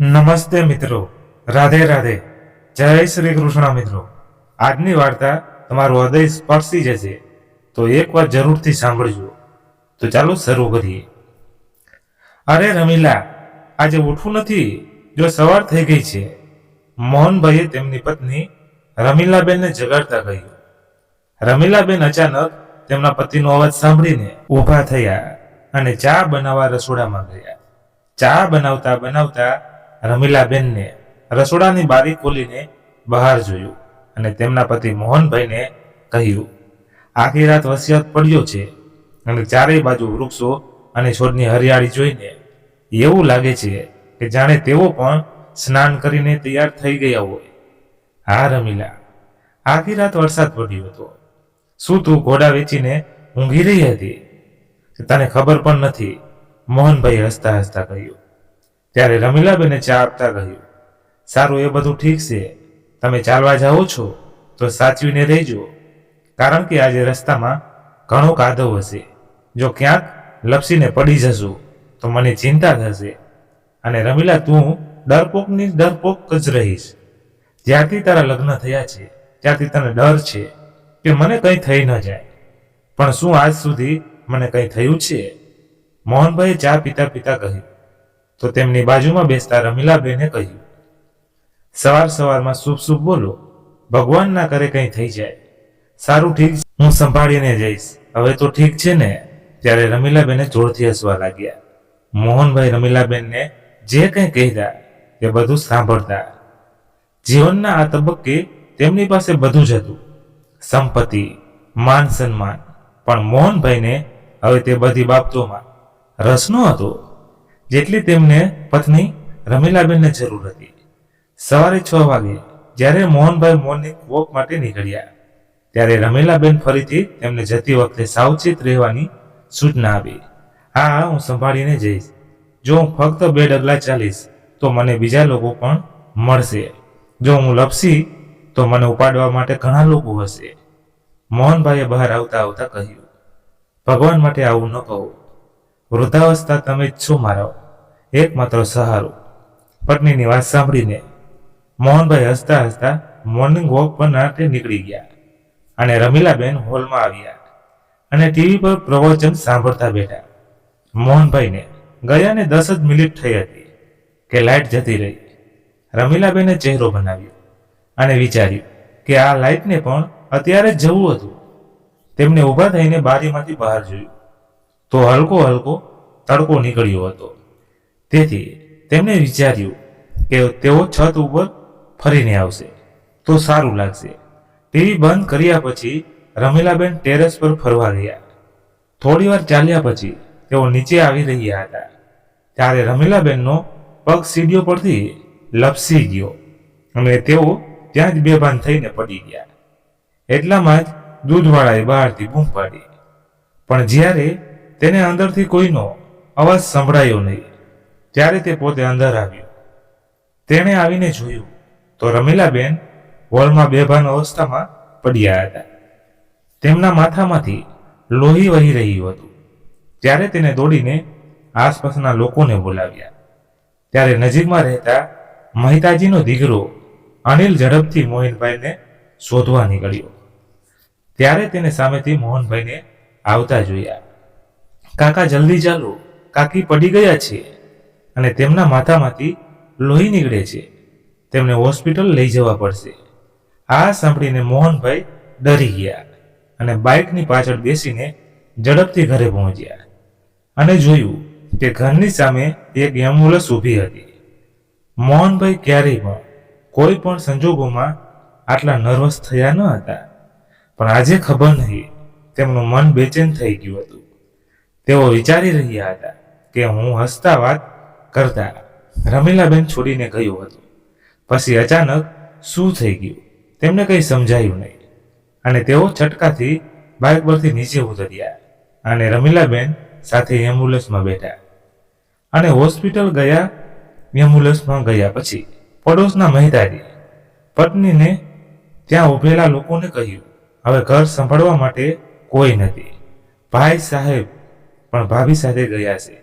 નમસ્તે મિત્રો. રાધે રાધે. જય શ્રી કૃષ્ણ મિત્રો. આજની વાર્તા તમારું હૃદય સ્પર્શી જશે. તો એકવાર જરૂરથી સાંભળજો. તો ચાલો શરૂ કરીએ. અરે રમીલા, આજે ઉઠવું નથી? જો સવાર થઈ ગઈ છે. મોહનભાઈએ તેમની પત્ની રમીલાબેનને જગાડતા કહ્યું. રમીલાબેન અચાનક તેમના પતિનો અવાજ સાંભળીને ઊભા થયા અને ચા બનાવવા રસોડામાં ગયા. ચા બનાવતા બનાવતા રમીલાબેનને રસોડાની બારી ખોલીને બહાર જોયું અને તેમના પતિ મોહનભાઈને કહ્યું, આખી રાત વસિયત પડ્યો છે અને ચારેય બાજુ વૃક્ષો અને છોડની હરિયાળી જોઈને એવું લાગે છે કે જાણે તેઓ પણ સ્નાન કરીને તૈયાર થઈ ગયા હોય. હા, રમીલા, આખી રાત વરસાદ પડ્યો હતો. શું તું ઘોડા વેચીને ઊંઘી રહી હતી? તને ખબર પણ નથી, મોહનભાઈ હસતા હસતા કહ્યું. ત્યારે રમીલાબેને ચા આપતા કહ્યું, સારું, એ બધું ઠીક છે. તમે ચાલવા જાઓ છો, તો સાચવીને રહેજો. કારણ કે આજે રસ્તામાં ઘણો કાદવ હશે. જો ક્યાંક લપસીને પડી જશો, તો મને ચિંતા થશે. અને રમીલા, તું ડરપોકની ડરપોક જ રહીશ. જ્યારથી તારા લગ્ન થયા છે, ત્યારથી તને ડર છે કે મને કંઈ થઈ ન જાય. પણ શું આજ સુધી મને કંઈ થયું છે? મોહનભાઈએ ચા પીતા પીતા કહ્યું તો તેમની બાજુમાં બેસતા રમીલાબેને કહ્યું, સવાર સવારમાં શુભ શુભ બોલો. ભગવાન કરે કંઈ થઈ જાય. સારું ઠીક હું સંભાળીને જઈશ. હવે તો ઠીક છે ને? ત્યારે રમીલાબેને જોરથી હસવા લાગ્યા. મોહનભાઈ રમીલાબેનને જે કંઈ કહેતા તે બધું સાંભળતા. જીવનના આ તબક્કે તેમની પાસે બધું જ હતું. સંપત્તિ, માન સન્માન. પણ મોહનભાઈને હવે તે બધી બાબતોમાં રસ ન હતો જેટલી તેમને પત્ની રમીલાબેનને જરૂર હતી. સવારે છ વાગે, જ્યારે મોહનભાઈ મોર્નિંગ વોક માટે નીકળ્યા, ત્યારે રમીલાબેન ફરીથી તેમને જતી વખતે સાવચેત રહેવાની સૂચના આપી. હા હા સંભાળીને જઈશ. જો હું ફક્ત બે ડગલા ચાલીશ, તો મને બીજા લોકો પણ મળશે. જો હું લપસી, તો મને ઉપાડવા માટે ઘણા લોકો હશે. મોહનભાઈએ બહાર આવતા આવતા કહ્યું, ભગવાન માટે આવું ન કહો. વૃદ્ધાવસ્થા તમે જ છો મારો એકમાત્ર સહારો. પત્નીની વાત સાંભળીને મોહનભાઈ હસતા હસતા મોર્નિંગ વોક પર નાટે નીકળી ગયા અને રમીલાબેન હોલમાં આવ્યા અને ટીવી પર પ્રવચન સાંભળતા બેઠા. મોહનભાઈને ગયાને દસ જ મિનિટ થઈ હતી કે લાઇટ જતી રહી. રમીલાબેને ચહેરો બનાવ્યો અને વિચાર્યું કે આ લાઇટને પણ અત્યારે જ જવું હતું. તેમને ઊભા થઈને બારીમાંથી બહાર જોયું. તો હલકો હલકો તડકો નીકળ્યો હતો. તેથી તેમણે વિચાર્યું કે તેઓ છત ઉપર ફરીને આવશે. તો સારું લાગશે. ટીવી બંધ કર્યા પછી રમીલાબેન ટેરેસ પર ફરવા ગયા. થોડી વાર ચાલ્યા પછી તેઓ નીચે આવી રહ્યા હતા. ત્યારે રમીલાબેનનો પગ સીડીઓ પરથી લપસી ગયો અને તેઓ ત્યાં જ બેભાન થઈને પડી ગયા. એટલામાં જ દૂધવાળાએ બહારથી બૂમ પાડી. પણ જ્યારે તેને અંદરથી કોઈનો અવાજ સંભળાયો નહીં ત્યારે તે પોતે અંદર આવ્યો. તેણે આવીને જોયું તો રમીલાબેન હોલમાં બેભાન અવસ્થામાં પડ્યા હતા. તેમના માથામાંથી લોહી વહી રહ્યું હતું. ત્યારે તેને દોડીને આસપાસના લોકોને બોલાવ્યા. ત્યારે નજીકમાં રહેતા મહિતાજીનો દીકરો અનિલ ઝડપથી મોહિનભાઈને શોધવા નીકળ્યો. ત્યારે તેને સામેથી મોહનભાઈને આવતા જોયા. કાકા, જલ્દી ચાલો. કાકી પડી ગયા છે. અને તેમના માથામાંથી લોહી નીકળે છે. તેમને હોસ્પિટલ લઈ જવા પડશે. આ સાંભળીને મોહનભાઈ ડરી ગયા અને બાઇકની પાછળ બેસીને ઝડપથી ઘરે પહોંચ્યા અને જોયું કે ઘરની સામે એક એમ્બ્યુલન્સ ઊભી હતી. મોહનભાઈ ક્યારેય પણ કોઈ પણ સંજોગોમાં આટલા નર્વસ થયા ન હતા. પણ આજે ખબર નહીં, તેમનું મન બેચેન થઈ ગયું હતું. તેઓ વિચારી રહ્યા હતા કે હું હસતા વાત કરતા રમીલાબેન છોડીને ગયું હતું. પછી અચાનક શું થઈ ગયું? તેમને કંઈ સમજાયું નહીં. અને તેઓ છટકાથી બાઇક પરથી નીચે ઉતર્યા અને રમીલાબેન સાથે એમ્બ્યુલન્સમાં બેઠા. અને હોસ્પિટલ ગયા એમ્બ્યુલન્સમાં ગયા પછી પડોશના મહેતારી પત્નીને ત્યાં ઉભેલા લોકોને કહ્યું, હવે ઘર સંભાળવા માટે કોઈ નથી. ભાઈ સાહેબ પણ ભાભી સાથે ગયા છે.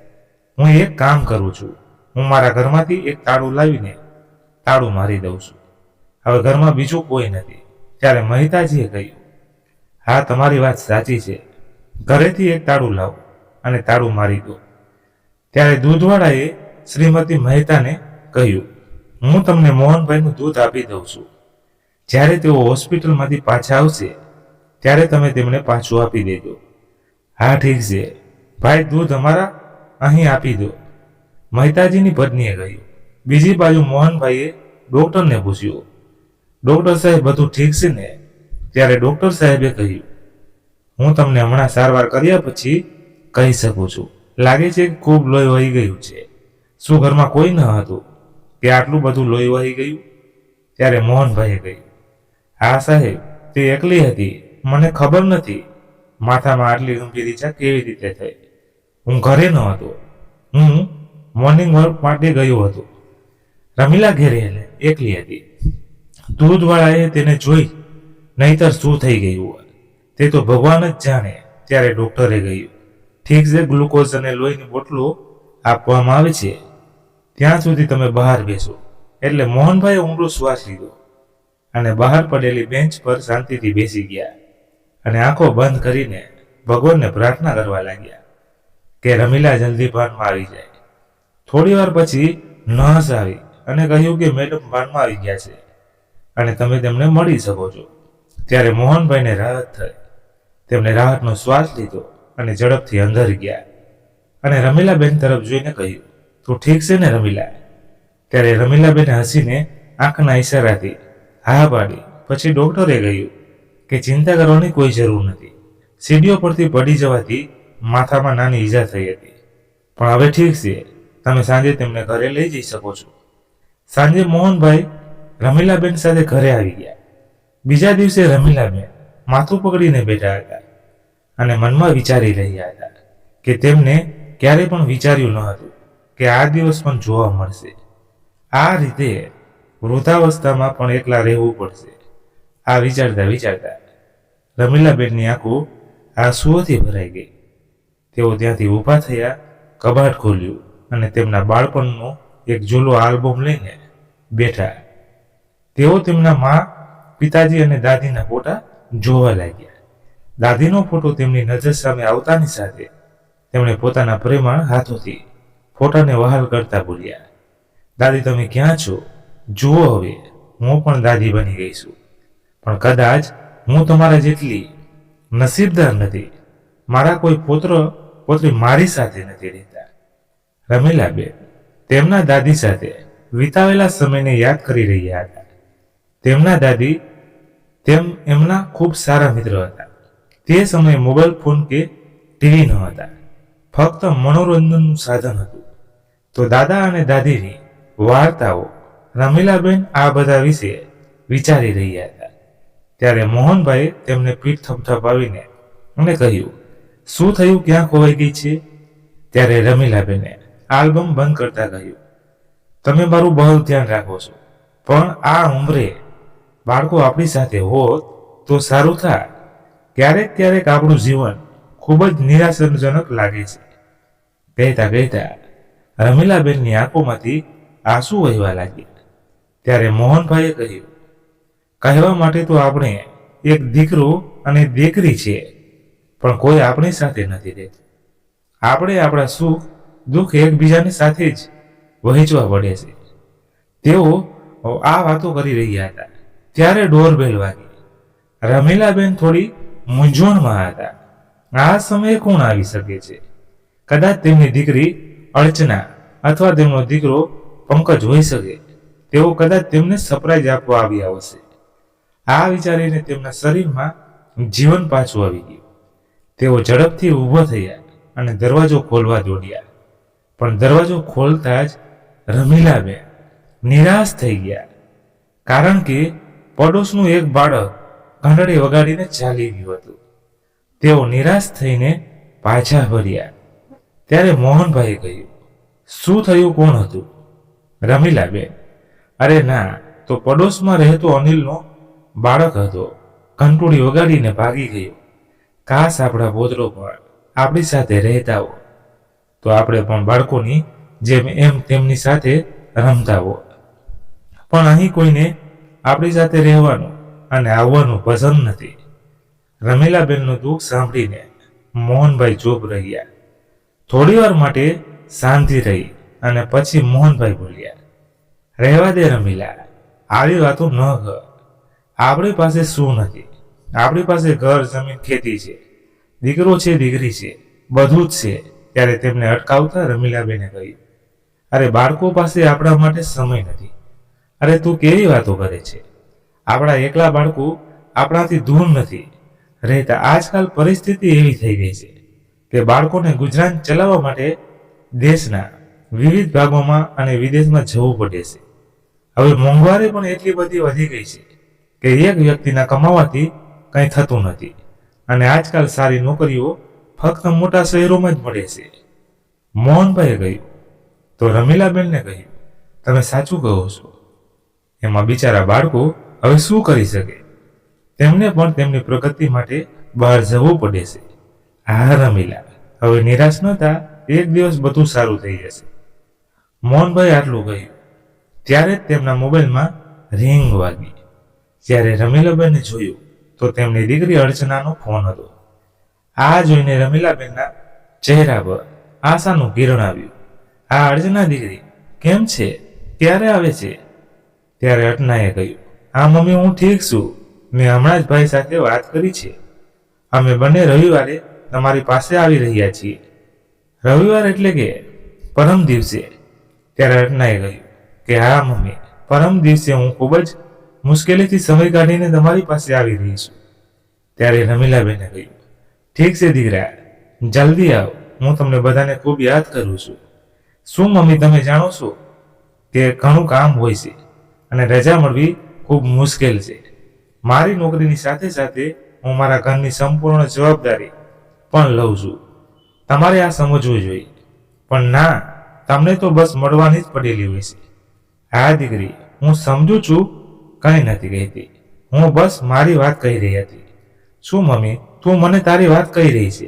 હું એક કામ કરું છું. હું મારા ઘરમાંથી એક તાળું લાવીને તાળું મારી દઉં છું. હવે ઘરમાં બીજું કોઈ નથી. ત્યારે મહિતાજીએ કહ્યું, હા, તમારી વાત સાચી છે. ઘરેથી એક તાળું લાવો અને તાળું મારી દો. ત્યારે દૂધવાળાએ શ્રીમતી મહેતાને કહ્યું, હું તમને મોહનભાઈનું દૂધ આપી દઉં છું. જ્યારે તેઓ હોસ્પિટલમાંથી પાછા આવશે, ત્યારે તમે તેમને પાછું આપી દેજો. હા, ઠીક છે. ભાઈ, દૂધ અમારા અહીં આપી દો. મહેતાજીની પત્નીએ કહ્યું. બીજી બાજુ મોહનભાઈએ ડોક્ટરને પૂછ્યું. ડોક્ટર સાહેબ બધું ઠીક છે ને? ત્યારે ડોક્ટર સાહેબે કહ્યું, હું તમને હમણાં સારવાર કર્યા પછી કહી શકું છું. લાગે છે કે ખૂબ લોહી વહી ગયું છે. શું ઘરમાં કોઈ ન હતું? કે આટલું બધું લોહી વહી ગયું? ત્યારે મોહનભાઈએ કહ્યું, હા સાહેબ, તે એકલી હતી. મને ખબર નથી. માથામાં આટલી ગંભીર ઈજા કેવી રીતે થઈ? હું ઘરે ન હતો. હું મોર્નિંગ વર્ક માટે ગયો હતો. રમીલા ઘેરે એને એકલી હતી. દૂધવાળાએ તેને જોઈ, નહીતર શું થઈ ગયું. તે તો ભગવાન જ જાણે ત્યારે ડોક્ટરે કહ્યું, ઠીક છે, ગ્લુકોઝ અને લોહીની બોટલો આપવામાં આવે છે. ત્યાં સુધી તમે બહાર બેસો. એટલે મોહનભાઈએ ઊંડો શ્વાસ લીધો અને બહાર પડેલી બેન્ચ પર શાંતિથી બેસી ગયા અને આંખો બંધ કરીને ભગવાનને પ્રાર્થના કરવા લાગ્યા કે રમીલા જલ્દી ભાનમાં આવી જાય. થોડી વાર પછી નહસ આવી અને કહ્યું કે મેડમ માનમાં આવી ગયા છે અને તમે તેમને મળી શકો છો. ત્યારે મોહનભાઈને રાહત થઈ. તેમણે રાહતનો શ્વાસ લીધો અને ઝડપથી અંદર ગયા. અને રમીલાબેન તરફ જોઈને કહ્યું, તું ઠીક છે ને રમીલા? ત્યારે રમીલાબેને હસીને આંખના ઈશારાથી હા પાડી. પછી ડોક્ટરે કહ્યું કે ચિંતા કરવાની કોઈ જરૂર નથી. સીડીઓ પરથી પડી જવાથી માથામાં નાની ઈજા થઈ હતી. પણ હવે ઠીક છે. તમે સાંજે તેમને ઘરે લઈ જઈ શકો છો. સાંજે મોહનભાઈ રમીલાબેન સાથે ઘરે આવી ગયા. બીજા દિવસે રમીલાબેન માથું પકડીને બેઠા હતા અને મનમાં વિચારી રહ્યા હતા કે તેમને ક્યારે પણ વિચાર્યું ન હતું કે આ દિવસ પણ જોવા મળશે. આ રીતે વૃદ્ધાવસ્થામાં પણ એકલા રહેવું પડશે. આ વિચારતા વિચારતા રમીલાબેનની આંખો આંસુઓથી ભરાઈ ગઈ. તેઓ ત્યાંથી ઊભા થયા, કબાટ ખોલ્યું. અને તેમના બાળપણનો એક જૂલો આલ્બમ લઈને બેઠા. તેઓ તેમના મા, પિતાજી અને દાદીના ફોટા જોવા લાગ્યા. દાદીનો ફોટો તેમની નજર સામે આવતાની સાથે તેમણે પોતાના પ્રેમાળ હાથોથી ફોટાને વહાલ કરતા બોલ્યા, દાદી, તમે ક્યાં છો? જુઓ હવે, હું પણ દાદી બની ગઈ છું. પણ કદાચ હું તમારા જેટલી નસીબદાર નથી. મારા કોઈ પોત્ર, પોત્રી મારી સાથે નથી રહેતા. રમીલાબેન તેમના દાદી સાથે વિતાવેલા સમયને યાદ કરી રહ્યા હતા. તેમના દાદી તેમ એમના ખૂબ સારા મિત્ર હતા. તે સમયે મોબાઈલ ફોન કે ટીવી ન હતા. ફક્ત મનોરંજનનું સાધન હતું. તો દાદા અને દાદીની વાર્તાઓ રમીલાબેન આ બધા વિશે વિચારી રહ્યા હતા. ત્યારે મોહનભાઈએ તેમને પીઠ થપથપાવીને અને કહ્યું, શું થયું? ક્યાં ખોવાઈ ગઈ છે? ત્યારે રમીલાબેને આલ્બમ બંધ કરતા કહ્યું, તમે મારું બહુ ધ્યાન રાખો છો, પણ આ ઉંમરે બાળકો આપણી સાથે હોત તો સારું થાય. ક્યારેક ક્યારેક આપણું જીવન ખૂબ જ નિરાશાજનક લાગે છે. કહેતા કહેતા રમીલાબેનની આંખોમાંથી આંસુ વહેવા લાગ્યા. ત્યારે મોહનભાઈએ કહ્યું, કહેવા માટે તો આપણે એક દીકરો અને દીકરી છે પણ કોઈ આપણી સાથે નથી રહેતું. આપણે આપણા સુખ દુઃખ એકબીજાની સાથે જ વહેંચવા પડે છે. તેઓ આ વાતો કરી રહ્યા હતા. ત્યારે ડોરબેલ વાગી. રમીલાબેન થોડી મૂંઝવણમાં હતા. આ સમયે કોણ આવી શકે છે? કદાચ તેમની દીકરી અર્ચના અથવા તેમનો દીકરો પંકજ હોઈ શકે. તેઓ કદાચ તેમને સરપ્રાઈઝ આપવા આવ્યા હશે. આ વિચારીને તેમના શરીરમાં જીવન પાછું આવી ગયું. તેઓ ઝડપથી ઊભા થયા અને દરવાજો ખોલવા દોડ્યા. પણ દરવાજો ખોલતા જ રમીલાબેન નિરાશ થઈ ગયા. કારણ કે પડોશનું એક બાળક ઘંટડી વગાડીને ચાલી ગયું હતું. તેઓ નિરાશ થઈને પાછા ફર્યા. ત્યારે મોહનભાઈ કહ્યું, શું થયું? કોણ હતું? રમીલાબેન, અરે ના, તો પડોશમાં રહેતો અનિલનો બાળક હતો. ઘંટુડી વગાડીને ભાગી ગયો. કાશ આપણા પોતરો પણ આપણી સાથે રહેતા હો તો આપણે પણ બાળકોની જેમ એમ તેમની સાથે રમતા હો પણ અહીં કોઈને આપણી સાથે રહેવાનું અને આવવાનું પસંદ નથી. રમીલાબેનનું દુઃખ સાંભળીને મોહનભાઈ ચૂપ રહ્યા. થોડી વાર માટે શાંતિ રહી અને પછી મોહનભાઈ બોલ્યા, રહેવા દે રમીલા, આવી વાતો ન કર. આપણી પાસે શું નથી? આપણી પાસે ઘર, જમીન, ખેતી છે. દીકરો છે, દીકરી છે. બધું જ છે. ત્યારે તેમને અટકાવતા રમીલાબેને કહ્યું, અરે, બાળકો પાસે આપણા માટે સમય નથી. અરે, તું કેવી વાતો કરે છે? આપણા એકલા બાળકો આપણાથી દૂર નથી. રહેતા આજકાલ પરિસ્થિતિ એવી થઈ ગઈ છે કે બાળકોને ગુજરાન ચલાવવા માટે દેશના વિવિધ ભાગોમાં અને વિદેશમાં જવું પડે છે. હવે મોંઘવારી પણ એટલી બધી વધી ગઈ છે કે એક વ્યક્તિના કમાવાથી કંઈ થતું નથી. અને આજકાલ સારી નોકરીઓ ફક્ત મોટા શહેરોમાં જ મળે છે. મોહનભાઈએ કહ્યું, તો રમીલાબેનને કહ્યું, તમે સાચું કહો છો. એમાં બિચારા બાળકો હવે શું કરી શકે? તેમને પણ તેમની પ્રગતિ માટે બહાર જવું પડે છે. હા, રમીલા, હવે નિરાશ ન થા, એક દિવસ બધું સારું થઈ જશે. મોહનભાઈ આટલું કહ્યું. ત્યારે જ તેમના મોબાઈલમાં રિંગ વાગી. જ્યારે રમીલાબેને જોયું, તો તેમની દીકરી અર્ચનાનો ફોન હતો. આ જોઈને રમીલાબેનના ચહેરા પર આશાનું કિરણ આવ્યું. આ અર્જના દીકરી, કેમ છે? ક્યારે આવે છે? ત્યારે અટનાએ કહ્યું, હા, મમ્મી, હું ઠીક છું. મેં હમણાં જ ભાઈ સાથે વાત કરી છે. અમે બંને રવિવારે તમારી પાસે આવી રહ્યા છીએ. રવિવાર એટલે કે પરમ દિવસે? ત્યારે અટનાએ કહ્યું, કે હા, મમ્મી, પરમ દિવસે હું ખૂબ જ મુશ્કેલીથી સમય કાઢીને તમારી પાસે આવી રહી છું. ત્યારે રમીલાબેને કહ્યું ઠીક છે દીકરા, જલ્દી આવ. હું તમને બધાને ખૂબ યાદ કરું છું. શું મમ્મી તમે જાણો છો? કે ઘણું કામ હોય છે અને રજા મળવી ખૂબ મુશ્કેલ છે. મારી નોકરીની સાથે સાથે હું મારા ઘરની સંપૂર્ણ જવાબદારી પણ લઉં છું. તમારે આ સમજવું જોઈએ. પણ ના, તમને તો બસ મળવાની જ પડેલી હોય છે. હા દીકરી, હું સમજુ છું, કંઈ નથી કહેતી. હું બસ મારી વાત કહી રહી હતી. શું મમ્મી? તું મને તારી વાત કહી રહી છે,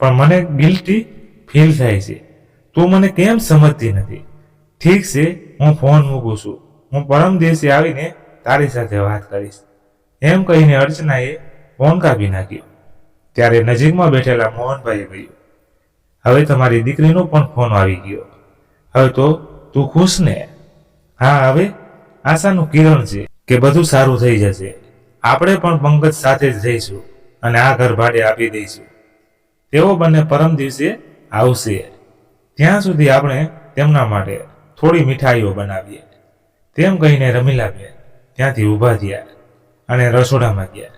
પણ મને ગિલ્ટી ફીલ થાય છે. તું મને કેમ સમજતી નથી? ઠીક છે, હું ફોન મૂકું છું. હું પરમ દિવસે આવીને તારી સાથે વાત કરીશ. એમ કહીને અર્ચનાએ ફોન કાપી નાખ્યો. ત્યારે નજીકમાં બેઠેલા મોહનભાઈએ કહ્યું, હવે તમારી દીકરીનો પણ ફોન આવી ગયો. હવે તો તું ખુશ ને? હા, હવે આશાનું કિરણ છે કે બધું સારું થઈ જશે. આપણે પણ પંકજ સાથે જ રહીશું. અને આ ઘર ભાડે આપી દઈશું તેઓ બંને પરમ દિવસે આવશે. ત્યાં સુધી આપણે તેમના માટે થોડી મીઠાઈઓ બનાવીએ. તેમ કહીને રમીલાબેન ત્યાંથી ઊભા થયા અને રસોડામાં ગયા.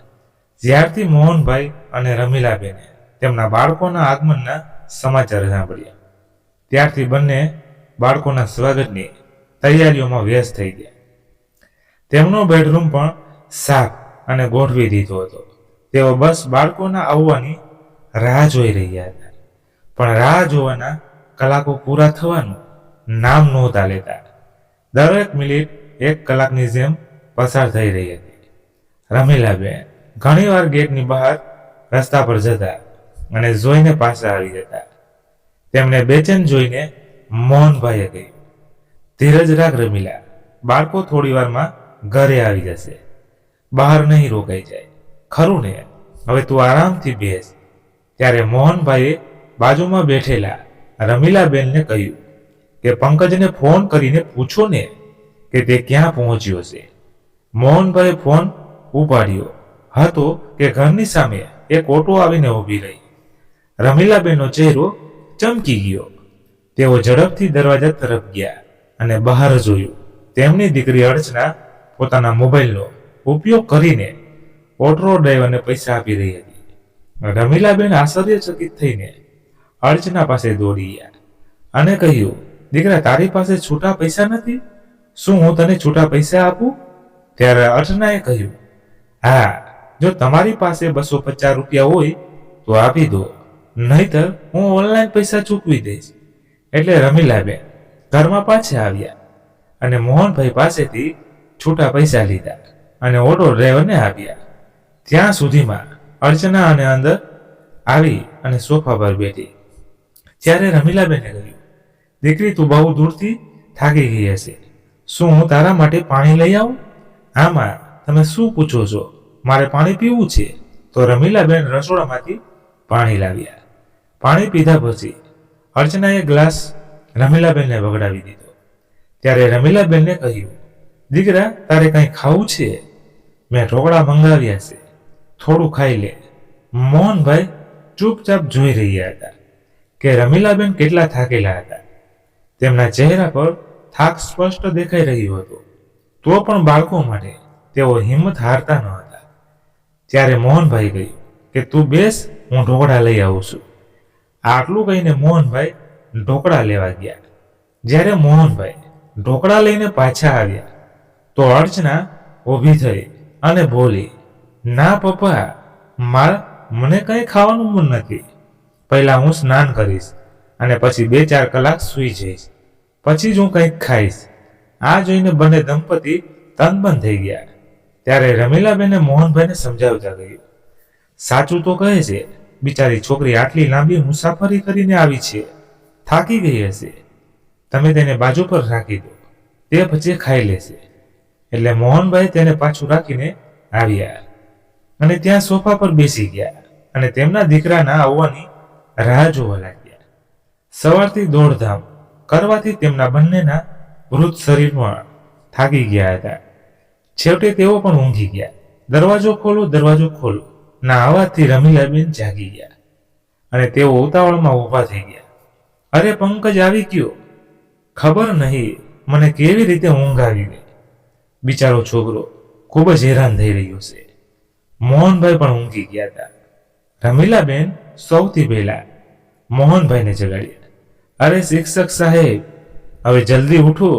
જ્યારથી મોહનભાઈ અને રમીલાબેને તેમના બાળકોના આગમનના સમાચાર સાંભળ્યા. ત્યારથી બંને બાળકોના સ્વાગતની તૈયારીઓમાં વ્યસ્ત થઈ ગયા. તેમનો બેડરૂમ પણ સાફ અને ગોઠવી દીધો હતો. તેઓ બસ બાળકોના આવવાની રાહ જોઈ રહ્યા હતા. પણ રાહ જોવાના કલાકો પૂરા થવાનું નામ નહોતા લેતા. દરેક મિનિટ એક કલાકની જેમ પસાર થઈ રહી હતી. રમીલાબેન ઘણીવાર ગેટની બહાર રસ્તા પર જતા અને જોઈને પાછા આવી જતા. તેમને બેચેન જોઈને મોહનભાઈએ કહ્યું, ધીરજ રાખ રમીલા, બાળકો થોડી વારમાં ઘરે આવી જશે. બહાર નહીં રોકાઈ જાય. ખરું ને? હવે તું આરામથી બેસ. ત્યારે મોહનભાઈએ બાજુમાં બેઠેલા રમીલાબેનને કહ્યું, કે પંકજને ફોન કરીને પૂછો ને કે તે ક્યાં પહોંચ્યો છે. મોહનભાઈએ ફોન ઉપાડ્યો. હતો કે ઘરની સામે એક ઓટો આવીને ઊભી રહી. રમીલાબેનનો ચહેરો ચમકી ગયો. તેઓ ઝડપથી દરવાજા તરફ ગયા અને બહાર જોયું. તેમની દીકરી અર્ચના પોતાના મોબાઈલનો ઉપયોગ કરીને ઓટો ડ્રાઈવરને પૈસા આપી રહી હતી. રમીલાબેન આશ્ચર્યચકિત થઈને અર્ચના પાસે દોડી ગયા અને કહ્યું, દીકરા, તારી પાસે છૂટા પૈસા નથી? શું હું તને છૂટા પૈસા આપું? ત્યારે અર્ચનાએ કહ્યું, હા, જો તમારી પાસે બસો પચાસ રૂપિયા હોય તો આપી દો. નહીતર હું ઓનલાઈન પૈસા ચૂકવી દઈશ. એટલે રમીલાબેન ઘરમાં પાછા આવ્યા અને મોહનભાઈ પાસેથી છૂટા પૈસા લીધા અને ઓટો ડ્રાઈવરને આપ્યા. ત્યાં સુધીમાં અર્ચના અને અંદર આવી અને સોફા પર બેઠી. ત્યારે રમીલાબેને કહ્યું, દીકરી, તું બહુ દૂરથી થાકી ગઈ હશે. શું હું તારા માટે પાણી લઈ આવું? આમાં તમે શું પૂછો છો? મારે પાણી પીવું છે. તો રમીલાબેન રસોડામાંથી પાણી લાવ્યા. પાણી પીધા પછી અર્ચનાએ ગ્લાસ રમીલાબેનને વગડાવી દીધો. ત્યારે રમીલાબેનને કહ્યું, દીકરા, તારે કંઈ ખાવું છે? મેં ઢોકળા મંગાવ્યા છે. થોડું ખાઈ લે. મોહનભાઈ ચૂપચાપ જોઈ રહ્યા હતા કે રમીલાબેન કેટલા થાકેલા હતા. તેમના ચહેરા પર થાક સ્પષ્ટ દેખાઈ રહ્યો હતો. તો પણ બાળકો માટે તેઓ હિંમત હારતા ન હતા. ત્યારે મોહનભાઈ કહ્યું કે, તું બેસ, હું ઢોકળા લઈ આવું છું. આટલું કહીને મોહનભાઈ ઢોકળા લેવા ગયા. જ્યારે મોહનભાઈ ઢોકળા લઈને પાછા આવ્યા, તો અર્ચના ઊભી થઈ અને બોલી ના પપ્પા, માર મને કંઈ ખાવાનું મન નથી. પહેલા હું સ્નાન કરીશ અને પછી બે ચાર કલાક સૂઈ જઈશ. પછી જ હું કંઈક ખાઈશ. આ જોઈને બંને દંપતી તનબંધ થઈ ગયા. ત્યારે રમીલાબેને મોહનભાઈને સમજાવતા કહ્યું, સાચું તો કહે છે, બિચારી છોકરી આટલી લાંબી મુસાફરી કરીને આવી છે. થાકી ગઈ હશે. તમે તેને બાજુ પર રાખી દો. તે પછી ખાઈ લેશે. એટલે મોહનભાઈ તેને પાછું રાખીને આવ્યા. અને ત્યાં સોફા પર બેસી ગયા અને તેમના દીકરાના આવવાની રાહ જોવા લાગ્યા. સવારથી દોડધામ કરવાથી તેમના બંનેના વૃદ્ધ શરીરમાં થાકી ગયા હતા. છેવટે તેઓ પણ ઊંઘી ગયા. દરવાજો ખોલો દરવાજો ખોલો. ના અવાજથી રમીલાબેન જાગી ગયા અને તેઓ ઉતાવળમાં ઊભા થઈ ગયા. અરે પંકજ આવી ગયો. ખબર નહીં મને કેવી રીતે ઊંઘ આવી ગઈ. બિચારો છોકરો ખૂબ જ હેરાન થઈ રહ્યો છે. મોહનભાઈ પણ ઊંઘી ગયા હતા. રમીલાબેન સૌથી પહેલા મોહનભાઈને જગાડ્યા અરે શિક્ષક સાહેબ, હવે જલ્દી ઉઠો.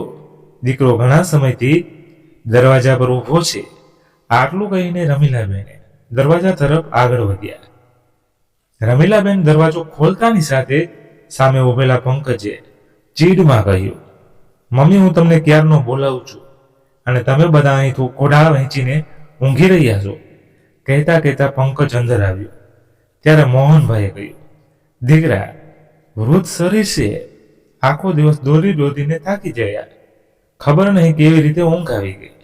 દીકરો ઘણા સમયથી દરવાજા પર ઊભો છે. આટલું કહીને રમીલાબેને દરવાજા તરફ આગળ વધ્યા. રમીલાબેન દરવાજો ખોલતાની સાથે સામે ઉભેલા પંકજે ચીડમાં કહ્યું, મમ્મી, હું તમને ક્યારનો બોલાવું છું? અને તમે બધા અહીંથી ઘોડા વહેંચીને ઊંઘી રહ્યા છો. કહેતા કહેતા પંકજ અંદર આવ્યો. ત્યારે મોહનભાઈએ કહ્યું, દીકરા, વૃદ્ધ શરીર આખો દિવસ દોરી દોરીને થાકી ગયા ખબર નહીં કેવી રીતે ઊંઘ આવી ગઈ.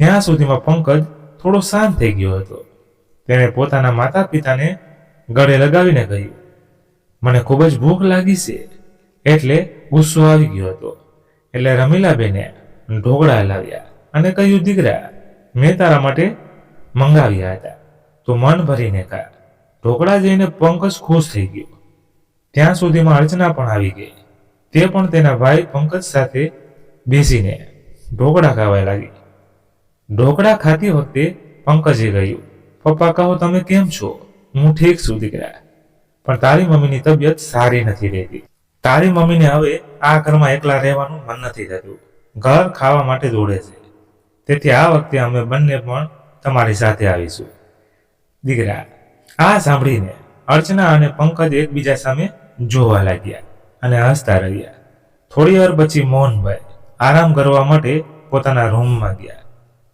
ત્યાં સુધીમાં પંકજ થોડો શાંત થઈ ગયો હતો. તેણે પોતાના માતા પિતાને ગળે લગાવીને કહ્યું, મને ખૂબ જ ભૂખ લાગી છે. એટલે ગુસ્સો આવી ગયો હતો. એટલે રમીલાબેને ઢોકળા લાવ્યા અને કહ્યું, દીકરા, મેં તારા માટે મંગાવ્યા હતા તો મન ભરીને ખા ઢોકળા જઈને પંકજ ખુશ થઈ ગયો. ત્યાં સુધીમાં અર્ચના પણ આવી ગઈ. તે પણ તેના ભાઈ પંકજ સાથે બેસીને ઢોકળા ખાવા લાગી. ઢોકળા ખાતી વખતે પંકજે કહ્યું, પપ્પા કહો તમે કેમ છો? હું ઠીક છું દીકરા. પણ તારી મમ્મીની તબિયત સારી નથી રહેતી. તારી મમ્મીને હવે આ ઘરમાં એકલા રહેવાનું મન નથી થતું. ઘર ખાવા માટે દોડે છે. તેથી આ વખતે અમે બંને પણ તમારી સાથે આવીશું. દીકરા, આ સાંભળીને અર્ચના અને પંકજ એકબીજા સામે જોવા લાગ્યા અને હસતા રહ્યા. થોડી વાર પછી મોહનભાઈ આરામ કરવા માટે પોતાના રૂમમાં ગયા.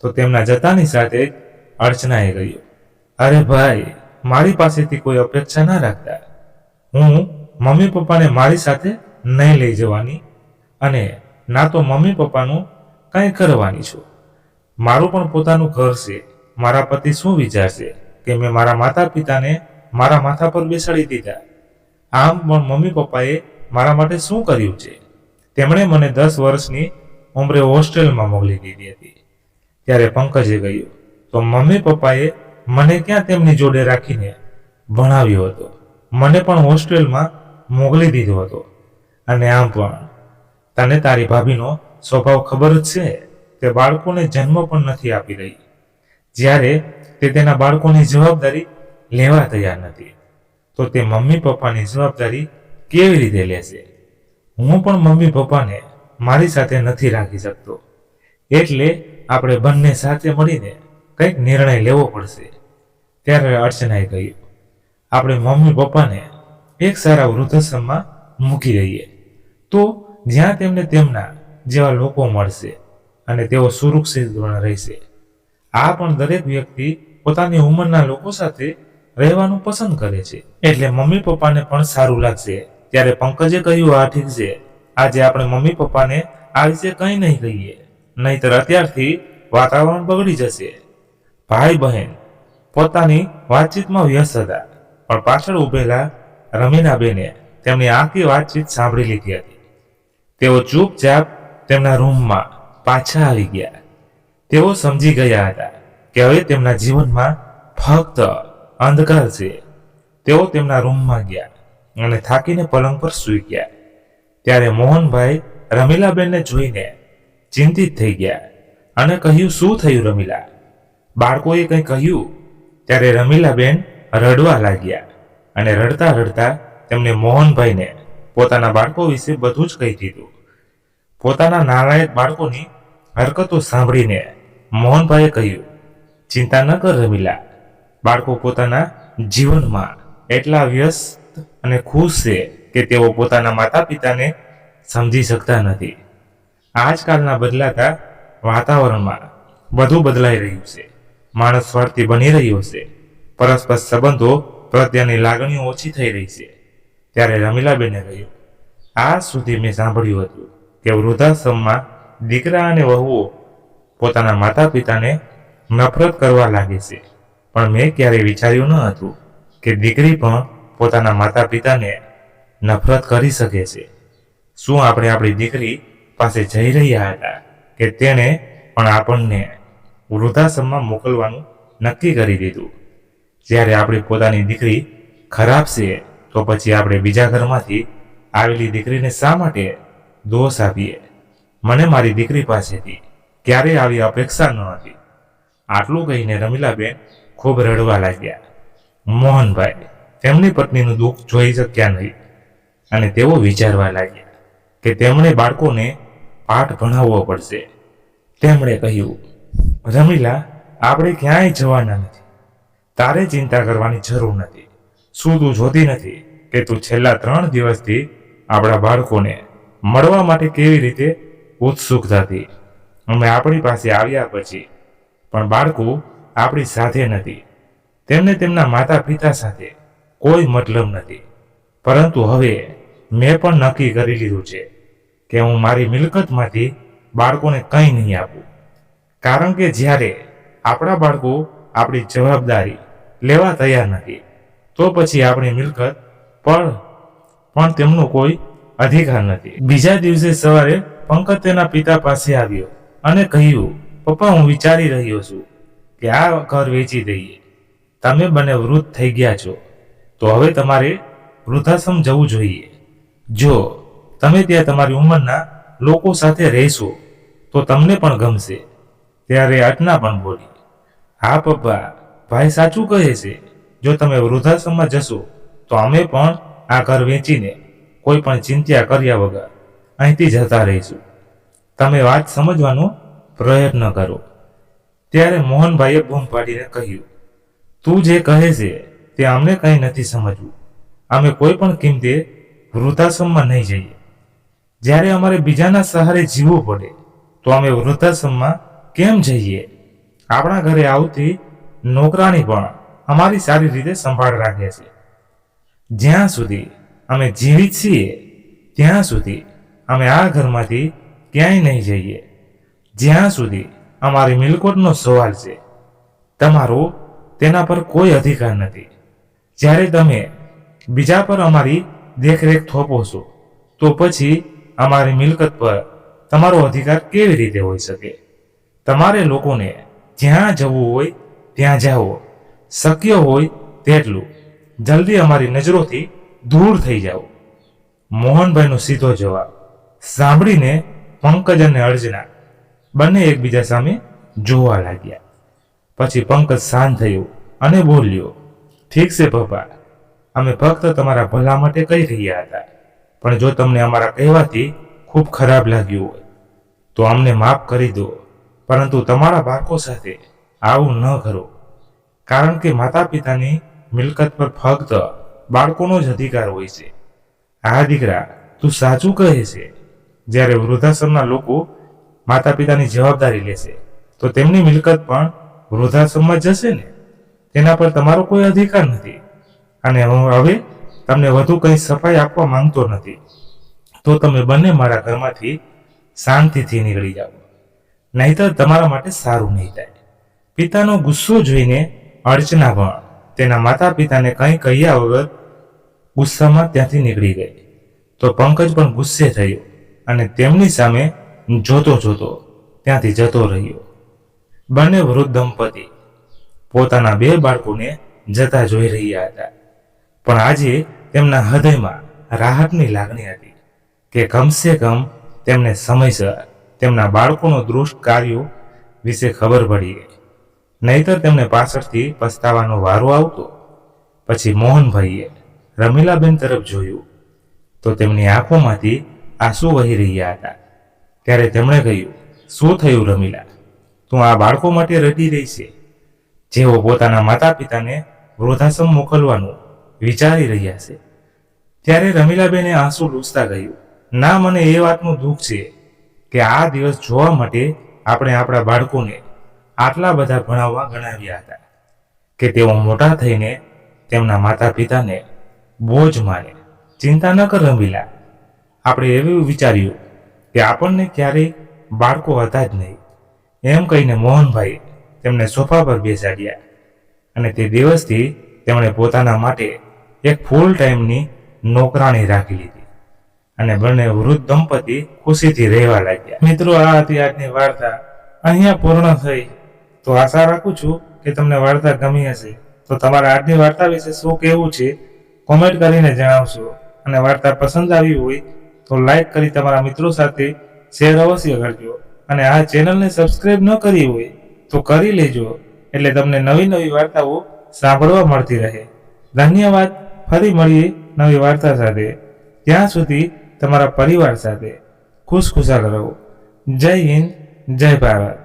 તો તેમના જતાની સાથે જ અર્ચનાએ કહ્યું, અરે ભાઈ, મારી પાસેથી કોઈ અપેક્ષા ના રાખતા. હું મમ્મી પપ્પાને મારી સાથે નહીં લઈ જવાની અને ના તો મમ્મી પપ્પાનું કંઈ કરવાની છું. મારું પણ પોતાનું ઘર છે. મારા પતિ શું વિચારશે કે મેં મારા માતા પિતાને મારા માથા પર બેસાડી દીધા? આમ પણ મમ્મી પપ્પાએ મારા માટે શું કર્યું છે? તેમણે મને દસ વર્ષની ઉંમરે હોસ્ટેલમાં મોકલી દીધી હતી. ત્યારે પંકજે ગયું તો મમ્મી પપ્પાએ મને ક્યાં તેમની જોડે રાખીને ભણાવ્યો હતો? મને પણ હોસ્ટેલમાં મોકલી દીધો હતો. અને આમ પણ, તને તારી ભાભીનો સ્વભાવ ખબર જ છે? તે બાળકોને જન્મ પણ નથી આપી રહી. જ્યારે તે તેના બાળકોની જવાબદારી લેવા તૈયાર નથી, તો તે મમ્મી પપ્પાની જવાબદારી કેવી રીતે લેશે? હું પણ મમ્મી પપ્પાને મારી સાથે નથી રાખી શકતો. એટલે આપણે બંને સાથે મળીને કંઈક નિર્ણય લેવો પડશે. ત્યારે અર્ચનાએ કહ્યું, આપણે મમ્મી પપ્પાને એક સારા વૃદ્ધાશ્રમમાં મૂકી દઈએ. તો જ્યાં તેમને તેમના જેવા લોકો મળશે અને તેઓ સુરક્ષિત રહેશે. આ પણ દરેક વ્યક્તિ પોતાની ઉંમરના લોકો સાથે રહેવાનું પસંદ કરે છે. એટલે મમ્મી પપ્પાને પણ સારું લાગશે. ત્યારે પંકજે કહ્યું, આ ઠીક છે. આજે આપણે મમ્મી પપ્પાને આ વિશે કંઈ નહીં કહીએ. નહીતર અત્યારથી વાતાવરણ બગડી જશે. ભાઈ બહેન, પોતાની વાતચીતમાં વ્યસ્ત હતા. પણ પાછળ ઊભેલા રમીનાબેને તેમની આખી વાતચીત સાંભળી લીધી હતી. તેઓ ચૂપચાપ તેમના રૂમમાં પાછા આવી ગયા. તેઓ સમજી ગયા હતા કે હવે તેમના જીવનમાં ફક્ત અંધકાર છે. તેઓ તેમના રૂમમાં ગયા અને થાકીને પલંગ પર સૂઈ ગયા. ત્યારે મોહનભાઈ રમીલાબેનને જોઈને ચિંતિત થઈ ગયા અને કહ્યું, શું થયું રમીલા? બાળકોએ કંઈ કહ્યું ત્યારે રમીલાબેન રડવા લાગ્યા અને રડતા રડતા તેમણે મોહનભાઈને પોતાના બાળકો વિશે બધું જ કહી દીધું. પોતાના નાલાયક બાળકોની હરકતો સાંભળીને મોહનભાઈએ કહ્યું, ચિંતા ન કર રમીલા. બાળકો પોતાના જીવનમાં એટલા વ્યસ્ત અને ખુશ છે કે તેઓ પોતાના માતા પિતાને સમજી શકતા નથી. આજકાલના બદલાતા વાતાવરણમાં બધું બદલાઈ રહ્યું છે. માણસ સ્વાર્થી બની રહ્યો છે. પરસ્પર સંબંધો પ્રત્યેની લાગણીઓ ઓછી થઈ રહી છે. ત્યારે રમીલાબેને કહ્યું, આજ સુધી મેં સાંભળ્યું હતું કે વૃદ્ધાશ્રમમાં દીકરા અને વહુઓ પોતાના માતા પિતાને નફરત કરવા લાગે છે. પણ મેં ક્યારેય વિચાર્યું ન હતું કે દીકરી પણ પોતાના માતા પિતાને નફરત કરી શકે છે. શું આપણે આપણી દીકરી પાસે જઈ રહ્યા હતા કે તેણે પણ આપણને વૃદ્ધાશ્રમમાં મોકલવાનું નક્કી કરી દીધું? જ્યારે આપણી પોતાની દીકરી ખરાબ છે, તો પછી આપણે બીજા ઘરમાંથી આવેલી દીકરીને શા માટે દોષ આપીએ? મને મારી દીકરી પાસેથી ક્યારેય આવી અપેક્ષા ન હતી. આટલું કહીને રમીલાબેન ખૂબ રડવા લાગ્યા. મોહનભાઈ, તેમની પત્નીનું દુઃખ જોઈ શક્યા નહીં. અને તેઓ વિચારવા લાગ્યા કે તેમણે બાળકોને પાઠ ભણાવવો પડશે. તેમણે કહ્યું, રમીલા, આપણે ક્યાંય જવાના નથી. તારે ચિંતા કરવાની જરૂર નથી. શું તું જોતી નથી કે તું છેલ્લા ત્રણ દિવસથી આપણા બાળકોને મળવા માટે કેવી રીતે ઉત્સુક હતી અમે આપણી પાસે આવ્યા પછી, પણ બાળકો આપણી સાથે નથી. તેમને તેમના માતા પિતા સાથે કોઈ મતલબ નથી. પરંતુ હવે મેં પણ નક્કી કરી લીધું છે કે હું મારી મિલકતમાંથી બાળકોને કંઈ નહીં આપું. કારણ કે જ્યારે આપણા બાળકો આપણી જવાબદારી લેવા તૈયાર નથી, તો પછી આપણી મિલકત પર પણ તેમનો કોઈ અધિકાર નથી. બીજા દિવસે સવારે પંકજ તેના પિતા પાસે આવ્યો. અને કહ્યું, પપ્પા, હું વિચારી રહ્યો છું કે આ ઘર વેચી દઈએ. તમે બંને વૃદ્ધ થઈ ગયા છો. તો હવે તમારે વૃદ્ધાશ્રમ જવું જોઈએ. જો તમે ત્યાં તમારી ઉંમરના લોકો સાથે રહેશો, તો તમને પણ ગમશે. ત્યારે અટના પણ બોલી, હા, પપ્પા, ભાઈ સાચું કહે છે. જો તમે વૃદ્ધાશ્રમમાં જશો, તો અમે પણ આ ઘર વેચીને કોઈ પણ ચિંતા કર્યા વગર અહીંથી જતા રહીશું. તમે વાત સમજવાનો પ્રયત્ન કરો. ત્યારે મોહનભાઈએ બૂમ પાડીને કહ્યું, તું જે કહે છે તે અમને કંઈ નથી સમજવું. અમે કોઈ પણ કિંમતે વૃદ્ધાશ્રમમાં નહીં જઈએ. જ્યારે અમારે બીજાના સહારે જીવવું પડે, તો અમે વૃદ્ધાશ્રમમાં કેમ જઈએ? આપણા ઘરે આવતી નોકરાણી પણ અમારી સારી રીતે સંભાળ રાખે છે. જ્યાં સુધી અમે જીવિત છીએ, ત્યાં સુધી અમે આ ઘરમાંથી ક્યાંય નહીં જઈએ. જ્યાં સુધી અમારી મિલકતનો સવાલ છે, તમારો તેના પર કોઈ અધિકાર નથી. જ્યારે તમે બીજા પર અમારી દેખરેખ થોપો છો, તો પછી અમારી મિલકત પર તમારો અધિકાર કેવી રીતે હોઈ શકે? તમારે લોકોને જ્યાં જવું હોય ત્યાં જાઓ. શક્ય હોય તેટલું જલ્દી અમારી નજરોથી દૂર થઈ જાઓ. મોહનભાઈનો સીધો જવાબ. સાંભળીને પંકજ અને અર્જના બંને એકબીજા સામે જોવા લાગ્યા. પછી પંકજ શાંત થયો અને બોલ્યો, ઠીક છે પપ્પા, અમે ફક્ત તમારા ભલા માટે કહી રહ્યા હતા. પણ જો તમને અમારા કહેવાથી ખૂબ ખરાબ લાગ્યું હોય, તો અમને માફ કરી દો. પરંતુ તમારા બાળકો સાથે આવું ન કરો. કારણ કે માતા પિતાની મિલકત પર ફક્ત બાળકોનો જ અધિકાર હોય છે. આ દીકરા તું સાચું કહે છે? જ્યારે વૃદ્ધાશ્રમના લોકો માતા પિતાની જવાબદારી લેશે તો તેમની મિલકત પણ વૃદ્ધાશ્રમમાં જશે ને? તેના પર તમારો કોઈ અધિકાર નથી. અને હું હવે તમને વધુ કંઈ સફાઈ આપવા માંગતો નથી. તો તમે બંને મારા ઘરમાંથી શાંતિથી નીકળી જાઓ. નહીતર તમારા માટે સારું નહીં થાય. પિતાનો ગુસ્સો જોઈને અર્ચના પણ તેના માતા પિતાને કંઈ કહ્યા વગર ગુસ્સામાં ત્યાંથી નીકળી ગઈ. તો પંકજ પણ ગુસ્સે થયો. અને તેમની સામે જોતો જોતો ત્યાંથી જતો રહ્યો. બંને વૃદ્ધ દંપતી પોતાના બે બાળકોને જતા જોઈ રહ્યા હતા. પણ આજે તેમના હૃદયમાં રાહતની લાગણી હતી કે કમસે કમ તેમને સમયસર તેમના બાળકોનો દૃષ્ટ કાર્યો વિશે ખબર પડી ગઈ. નહીતર તેમને પાછળથી પસ્તાવાનો વારો આવતો. પછી મોહનભાઈએ રમીલાબેન તરફ જોયું તો તેમની આંખોમાંથી આંસુ વહી રહ્યા હતા. ત્યારે તેમણે કહ્યું, શું થયું રમીલા? તું આ બાળકો માટે રડી રહી છે. જેઓ પોતાના માતા પિતાને વૃદ્ધાશ્રમ મોકલવાનું વિચારી રહ્યા છે. ત્યારે રમીલાબેને આંસુ લૂછતા કહ્યું, ના, મને એ વાતનું દુઃખ છે કે આ દિવસ જોવા માટે આપણે આપણા બાળકોને આટલા બધા ભણાવવા ગણાવ્યા હતા, કે તેઓ મોટા થઈને તેમના માતા પિતાને બોજ માને ચિંતા ન કર રમીલા. આપણે એવું વિચાર્યું કે આપણને ક્યારેય બાળકો હતા જ નહીં. એમ કહીને મોહનભાઈ તેમને સોફા પર બેસાડ્યા અને તે દિવસથી તેમણે પોતાના માટે એક ફૂલ ટાઈમની નોકરાણી રાખી લીધી અને બંને વૃદ્ધ દંપતી ખુશીથી રહેવા લાગ્યા. મિત્રો, આ હતી આજની વાર્તા. અહીંયા પૂર્ણ થઈ. તો આશા રાખું છું કે તમને વાર્તા ગમી હશે. તો તમારા આજની વાર્તા વિશે શું કહેવું છે? કોમેન્ટ કરીને જણાવશો. અને વાર્તા પસંદ આવી હોય તો લાઈક કરી તમારા મિત્રો સાથે શેર અવશ્ય કરજો. અને આ ચેનલને સબસ્ક્રાઇબ ન કરી હોય તો કરી લેજો. એટલે તમને નવી નવી વાર્તાઓ સાંભળવા મળતી રહે. ધન્યવાદ. ફરી મળીએ નવી વાર્તા સાથે. ત્યાં સુધી તમારા પરિવાર સાથે ખુશખુશાલ રહો. જય હિન્દ. જય ભારત.